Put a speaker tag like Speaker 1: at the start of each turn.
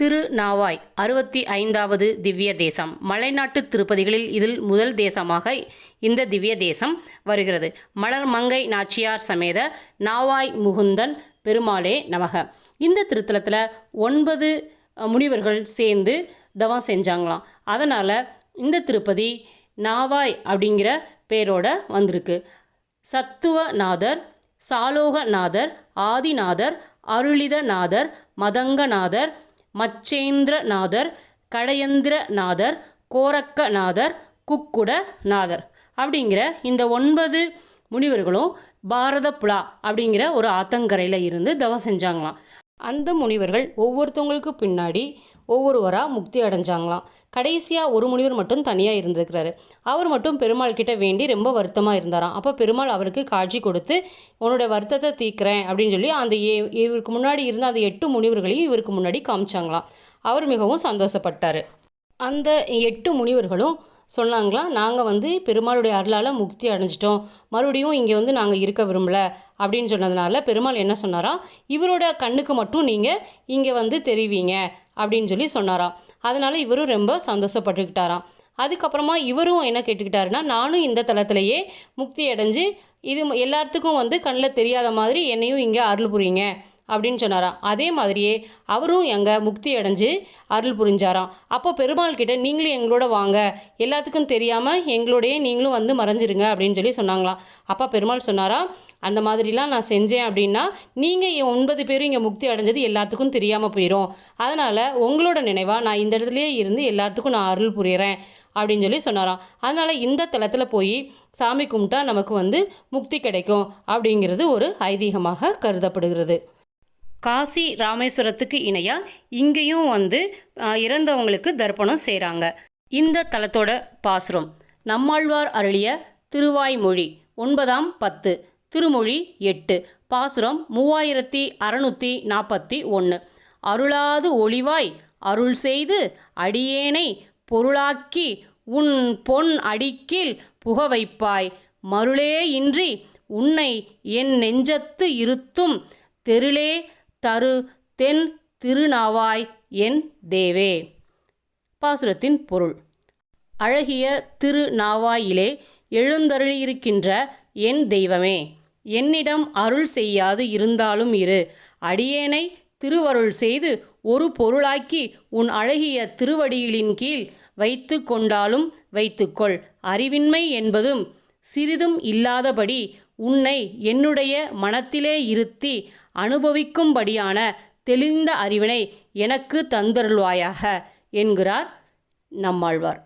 Speaker 1: திருநாவாய் அறுபத்தி ஐந்தாவது திவ்ய தேசம். மலைநாட்டு திருப்பதிகளில் இதில் முதல் தேசமாக இந்த திவ்ய தேசம் வருகிறது. மலர் மங்கை நாச்சியார் சமேத நாவாய் முகுந்தன் பெருமாளே நமக. இந்த திருத்தலத்தில் ஒன்பது முனிவர்கள் சேர்ந்து தவம் செஞ்சாங்களாம். அதனால் இந்த திருப்பதி நாவாய் அப்படிங்கிற பேரோட வந்திருக்கு. சத்துவநாதர் சாலோகநாதர் ஆதிநாதர் அருளிதநாதர் மதங்கநாதர் மச்சேந்திரநாதர் கடையந்திரநாதர் கோரக்கநாதர் குக்குடநாதர் அப்படிங்கிற இந்த ஒன்பது முனிவர்களும் பாரத புலா அப்படிங்கிற ஒரு ஆத்தங்கரையில் இருந்து தவம் செஞ்சாங்களாம். அந்த முனிவர்கள் ஒவ்வொருத்தவங்களுக்கு பின்னாடி ஒவ்வொருவராக முக்தி அடைஞ்சாங்களாம். கடைசியாக ஒரு முனிவர் மட்டும் தனியாக இருந்திருக்கிறாரு. அவர் மட்டும் பெருமாள் கிட்ட வேண்டி ரொம்ப வருத்தமாக இருந்தாராம். அப்போ பெருமாள் அவருக்கு காட்சி கொடுத்து உன்னோட வருத்தத்தை தீக்கிறேன் அப்படின்னு சொல்லி அந்த ஏ- இவருக்கு முன்னாடி இருந்த அந்த எட்டு முனிவர்களையும் இவருக்கு முன்னாடி காமிச்சாங்களாம். அவர் மிகவும் சந்தோஷப்பட்டார். அந்த எட்டு முனிவர்களும் சொன்னாங்களாம் நாங்கள் வந்து பெருமாளுடைய அருளால் முக்தி அடைஞ்சிட்டோம் மறுபடியும் இங்கே வந்து நாங்கள் இருக்க விரும்பல அப்படின்னு சொன்னதுனால பெருமாள் என்ன சொன்னாராம் இவரோட கண்ணுக்கு மட்டும் நீங்கள் இங்கே வந்து தெரிவிங்க அப்படின்னு சொல்லி சொன்னாராம் அதனால் இவரும் ரொம்ப சந்தோஷப்பட்டுக்கிட்டாராம். அதுக்கப்புறமா இவரும் என்ன கேட்டுக்கிட்டாருன்னா நானும் இந்த தளத்திலேயே முக்தி அடைஞ்சு இது எல்லாத்துக்கும் வந்து கண்ணில் தெரியாத மாதிரி என்னையும் இங்கே அருள் புரியுங்க அப்படின்னு சொன்னாராம். அதே மாதிரியே அவரும் எங்கே முக்தி அடைஞ்சு அருள் புரிஞ்சாராம். அப்போ பெருமாள் கிட்ட நீங்களும் எங்களோட வாங்க. எல்லாத்துக்கும் தெரியாமல் எங்களோடயே நீங்களும் வந்து மறைஞ்சிருங்க அப்படின்னு சொல்லி சொன்னாங்களாம். அப்போ பெருமாள் சொன்னாராம் அந்த மாதிரிலாம் நான் செஞ்சேன் அப்படின்னா நீங்கள் ஒன்பது பேரும் இங்கே முக்தி அடைஞ்சது எல்லாத்துக்கும் தெரியாமல் போயிடும் அதனால் உங்களோட நினைவாக நான் இந்த இடத்துலையே இருந்து எல்லாத்துக்கும் நான் அருள் புரியிறேன். அப்படின்னு சொல்லி சொன்னாராம். அதனால் இந்த தளத்தில் போய் சாமி கும்பிட்டா நமக்கு வந்து முக்தி கிடைக்கும் அப்படிங்கிறது ஒரு ஐதீகமாக கருதப்படுகிறது. காசி ராமேஸ்வரத்துக்கு இணையாக இங்கேயும் வந்து இறந்தவங்களுக்கு தர்ப்பணம் செய்கிறாங்க இந்த தலத்தோட பாசுரம். நம்மாழ்வார் அருளிய திருவாய்மொழி ஒன்பதாம் பத்து திருமொழி எட்டு பாசுரம் மூவாயிரத்தி அறநூற்றி நாற்பத்தி ஒன்று அருளாது ஒளிவாய் அருள் செய்து அடியேனை பொருளாக்கி உன் பொன் அடிக்கில் புக வைப்பாய். மருளே இன்றி உன்னை என் நெஞ்சத்து இருத்தும் தெருளே தரு தென் திருநாவாய் என் தேவே. பாசுரத்தின் பொருள். அழகிய திருநாவாயிலே எழுந்தருளியிருக்கின்ற என் தெய்வமே என்னிடம் அருள் செய்யாது இருந்தாலும் இரு. அடியேனை திருவருள் செய்து ஒரு பொருளாக்கி உன் அழகிய திருவடிகளின் கீழ் வைத்து கொண்டாலும் வைத்துக்கொள். அறிவின்மை என்பதும் சிறிதும் இல்லாதபடி உன்னை என்னுடைய மனத்திலே இருத்தி அனுபவிக்கும்படியான தெளிந்த அறிவினை எனக்கு தந்தருள்வாயாக என்கிறார் நம்மாழ்வார்.